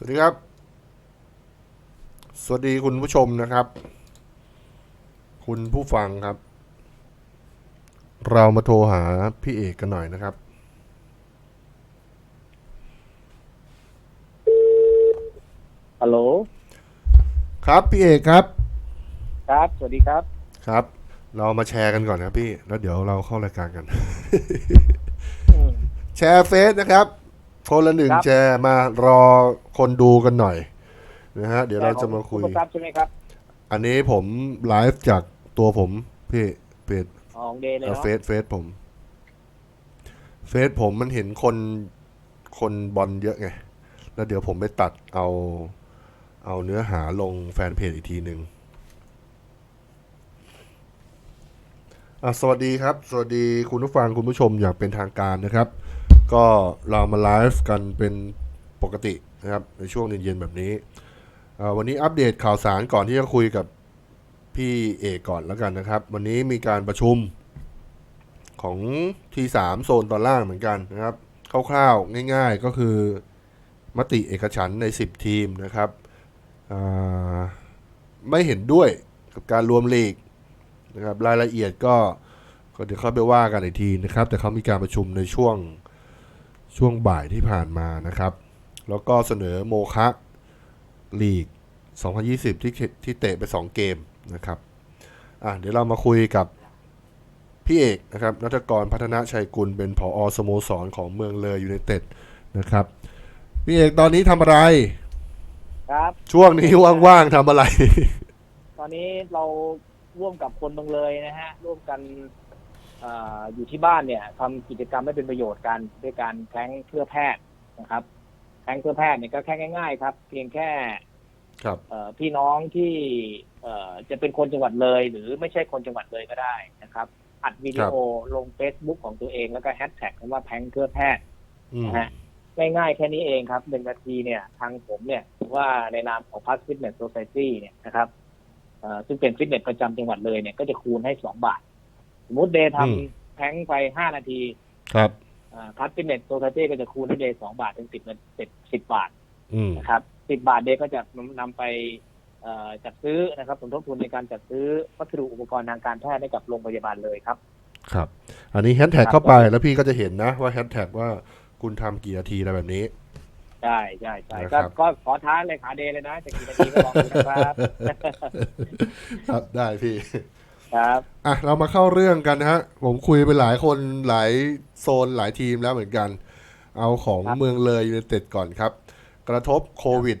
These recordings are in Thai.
สวัสดีครับ สวัสดีคุณผู้ชมนะครับ คุณผู้ฟังครับ เรามาโทรหาพี่เอกกันหน่อยนะครับ ฮัลโหล ครับพี่เอกครับ ครับ สวัสดีครับ ครับ เรามาแชร์กันก่อนนะครับพี่ แล้วเดี๋ยวเราเข้ารายการกันอืมแชร์เฟซนะครับ คนละหนึ่งครับ แชร์มารอคนดูกันหน่อยนะฮะ เดี๋ยวเราจะมาคุย ณประทรัพย์ใช่ไหมครับอันนี้ผมไลฟ์จากตัวผมพี่เพจของเดย์เลยเอ่อเนาะเฟซเฟซผม เฟซผมมันเห็นคนคนบอลเยอะไง แล้วเดี๋ยวผมไปตัดเอา เอาเนื้อหาลงแฟนเพจอีกทีหนึ่งอะสวัสดีครับ สวัสดีคุณผู้ฟังคุณผู้ชมอย่างเป็นทางการนะครับ ก็เรามาไลฟ์กันเป็นปกตินะครับในช่วงเย็นๆแบบนี้ วันนี้อัปเดตข่าวสารก่อนที่จะคุยกับพี่เอกก่อนแล้วกันนะครับ วันนี้มีการประชุมของทีสามโซนตอนล่างเหมือนกันนะครับคร่าวๆง่ายๆก็คือมติเอกฉันใน 10 ทีมนะครับไม่เห็นด้วยกับการรวมลีกนะครับรายละเอียดก็ก็เดี๋ยวเข้าไปว่ากันอีกทีนะครับ แต่เขามีการประชุมในช่วง ช่วงบ่ายที่ผ่านมานะครับ แล้วก็เสนอโมคะลีก 2020 ที่เขที่เตะไป 2 เกมนะครับอะเดี๋ยวเรามาคุยกับพี่เอกนะครับนัทกรพัฒนาชัยกุลเป็นผอสโมสรของเมืองเลยยูไนเต็ดนะครับ พี่เอกตอนนี้ทำอะไร ครับช่วงนี้ว่างๆทำอะไร ตอนนี้เราร่วมกับคนเมืองเลยนะฮะร่วมกัน อาอยู่ที่บ้านเนี่ยทำกิจกรรมให้เป็นประโยชน์กันด้วยการแข่งเพื่อแพทย์นะครับแข่งเพื่อแพทย์เนี่ยก็แค่ง่าย ๆ ครับ เพียงแค่ครับเอ่อพี่น้องที่เอ่อจะเป็นคนจังหวัดเลย หรือไม่ใช่คนจังหวัดเลยก็ได้นะครับ อัดวิดีโอลง Facebook ของตัวเองแล้วก็แฮชแท็กคำว่าแพงเพื่อแพทย์อืมนะฮะง่ายๆแค่นี้เองครับหนึ่งนาทีเนี่ยทางผมเนี่ยว่าในนามของ Plus Fitness Society เนี่ยนะครับเอ่อซึ่งเป็นฟิตเนสประจำจังหวัดเลยเนี่ยก็จะคูณให้สองบาท สมมติเดย์ทำแพงไปห้านาทีครับพัสฟิตเนสโซซตี้ก็จะคูณให้เดย์สองบาทเป็นสิบเงินสิบสิบบาทอืมนะครับสิบบาทเดย์ก็จะนำไปเอ่อจัดซื้อนะครับสมทบทุนในการจัดซื้อวัสดุอุปกรณ์ทางการแพทย์ให้กับโรงพยาบาลเลยครับ ครับ อันนี้แฮชแท็กครับเข้าไปแล้วพี่ก็จะเห็นนะว่าแฮชแท็กว่าคุณทำกี่นาทีอะไรแบบนี้ใช่ใช่ใช่นะครัก็บก็ขอท้าเลยขาเดย์เลยนะจะกี่นาทีก็ลองดูนะครับ ครับได้พี่ ครับอะเรามาเข้าเรื่องกันนะฮะ ผมคุยไปหลายคนหลายโซนหลายทีมแล้วเหมือนกัน เอาของเมืองเลยยูไนเต็ดก่อนครับ กระทบโควิด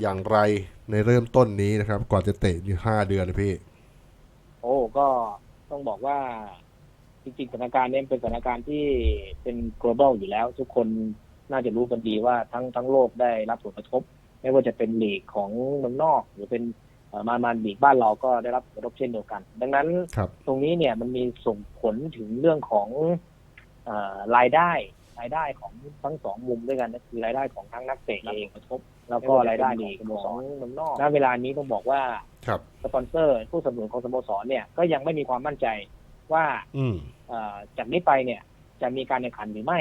อย่างไรในเริ่มต้นนี้นะครับกว่าจะเตะนี่ห้าเดือนเลยพี่ โอ้ก็ต้องบอกว่าจริงๆสถานการณ์เนี้เป็นสถานการณ์ที่เป็น global อยู่แล้ว ทุกคนน่าจะรู้กันดีว่าทั้งทั้งโลกได้รับผลกระทบ ไม่ว่าจะเป็นลีกของเมืองนอก หรือเป็นเอ่อ มามาลีกบ้านเราก็ได้รับผลกระทบเช่นเดียวกัน ดังนั้นครับตรงนี้เนี่ยมันมีส่งผลถึงเรื่องของเออรายได้รายได้ของทั้งสองมุมด้วยกันก็คือรายได้ของทั้งนักเตะเองกระทบ แล้วก็รายได้ของสโมสรเมืองนอกณเวลานี้ต้องบอกว่าครับสปอนเซอร์ผู้สนับสนุนของสโมสรเนี่ยก็ยังไม่มีความมั่นใจว่าอืมเอ่อจากนี้ไปเนี่ยจะมีการแข่งขันหรือไม่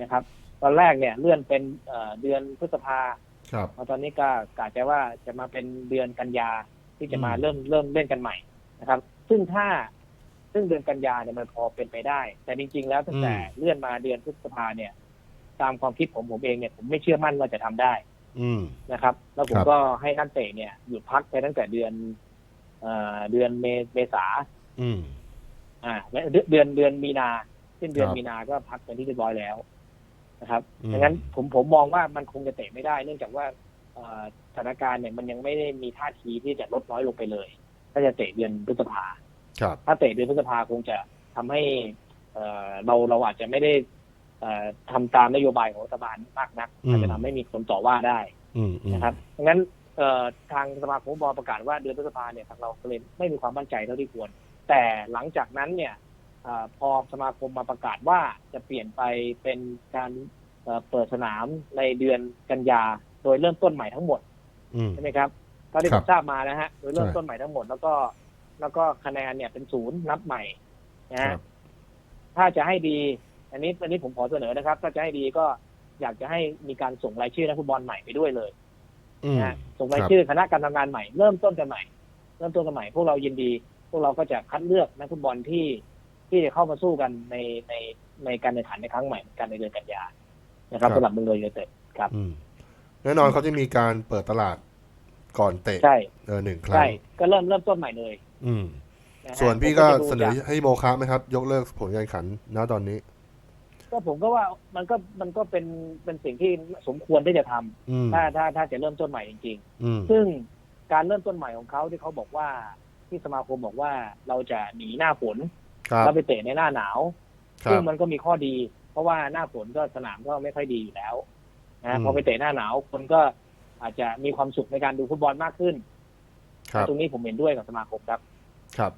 นะครับ ตอนแรกเนี่ยเลื่อนเป็นเอ่อเดือนพฤษภา ครับมาตอนนี้ก็กะจะว่าจะมาเป็นเดือนกันยาที่จะมาอืมเริ่มเริ่มเล่นกันใหม่นะครับ ซึ่งถ้าซึ่งเดือนกันยาเนี่ยมันพอเป็นไปได้ แต่จริง ๆ แล้วตั้งแต่เลื่อนมาเดือนพฤษภาเนี่ย ตามความคิดผมผมเองเนี่ยผมไม่เชื่อมั่นว่าจะทำได้ อืมนะครับ แล้วผมครับก็ให้นักเตะเนี่ยหยุดพักไปตั้งแต่เดือนเอ่อเดือนเมเมษาอืมอ่าและเดือนเดือนเดือนมีนาสิ้นเดือนครับมีนาก็พักเป็นที่เรียบร้อยแล้ว นะครับอืม ดังนั้นผมผมมองว่ามันคงจะเตะไม่ได้ เนื่องจากว่าเอ่อสถานการณ์เนี่ยมันยังไม่ได้มีท่าทีที่จะลดน้อยลงไปเลย ถ้าจะเตะเดือนพฤษภา ครับ ถ้าเตะเดือนพฤษภาคงจะทำให้เอ่อเราเราอาจจะไม่ได้เอ่อทำตามนโยบายของรัฐบาลมากนักอืม อาจจะทำให้มีคนต่อว่าได้อืมอืมนะครับดังนั้นเอ่อทางสมาคมฟุตบอลประกาศว่าเดือนพฤษภาเนี่ยทางเราก็เลยไม่มีความมั่นใจเท่าที่ควร แต่หลังจากนั้นเนี่ยเออพอสมาคมมาประกาศว่าจะเปลี่ยนไปเป็นการเอ่อเปิดสนามในเดือนกันยาโดยเริ่มต้นใหม่ทั้งหมดอืมใช่ไหมครับเท่าที่คผรับมทราบมานะฮะโดยเริ่มใช่ต้นใหม่ทั้งหมด แล้วก็แล้วก็คะแนนเนี่ยเป็นศูนย์นับใหม่นะคฮะรับถ้าจะให้ดี อันนี้อันนี้ผมขอเสนอนะครับ ถ้าจะให้ดีก็อยากจะให้มีการส่งรายชื่อนักฟุตบอลใหม่ไปด้วยเลยอืมนะฮะส่งรายครับชื่อคณะกรรมทำงานใหม่ เริ่มต้นกันใหม่ เริ่มต้นกันใหม่ พวกเรายินดี พวกเราก็จะคัดเลือกนักฟุตบอลที่ ที่จะเข้ามาสู้กันในในในการแข่งขันในครั้งใหม่เหมือนกันในเดือนกันยานะครับสำหรับเมืองเลยยูไนเต็ดครับอืมแน่นอนเขาจะมีการเปิดตลาดก่อนเตะใช่เออหนึ่งครั้ใช่งก็เริ่มเริ่มต้นใหม่เลย อืมะฮะส่วนพี่ผมก็จะดูเสนอจากให้โมคะไหมครับ ยกเลิกผลการแข่งขันณตอนนี้ ก็ผมก็ว่ามันก็มันก็เป็นเป็นสิ่งที่สมควรที่จะทำอืมถ้าถ้าถ้าจะเริ่มต้นใหม่จริงอืมๆซึ่งการเริ่มต้นใหม่ของเขาที่เขาบอกว่าที่สมาคมบอกว่าเราจะหนีหน้าฝนครับ แล้วไปเตะในหน้าหนาวครัซึ่งบมันก็มีข้อดี เพราะว่าหน้าฝนก็สนามก็ไม่ค่อยดีอยู่แล้วอืนะมพอไปเตะหน้าหนาวคนก็อาจจะมีความสุขในการดูฟุตบอลมากขึ้นครับตรงนี้ผมเห็นด้วยกับสมาคมครับ ครับ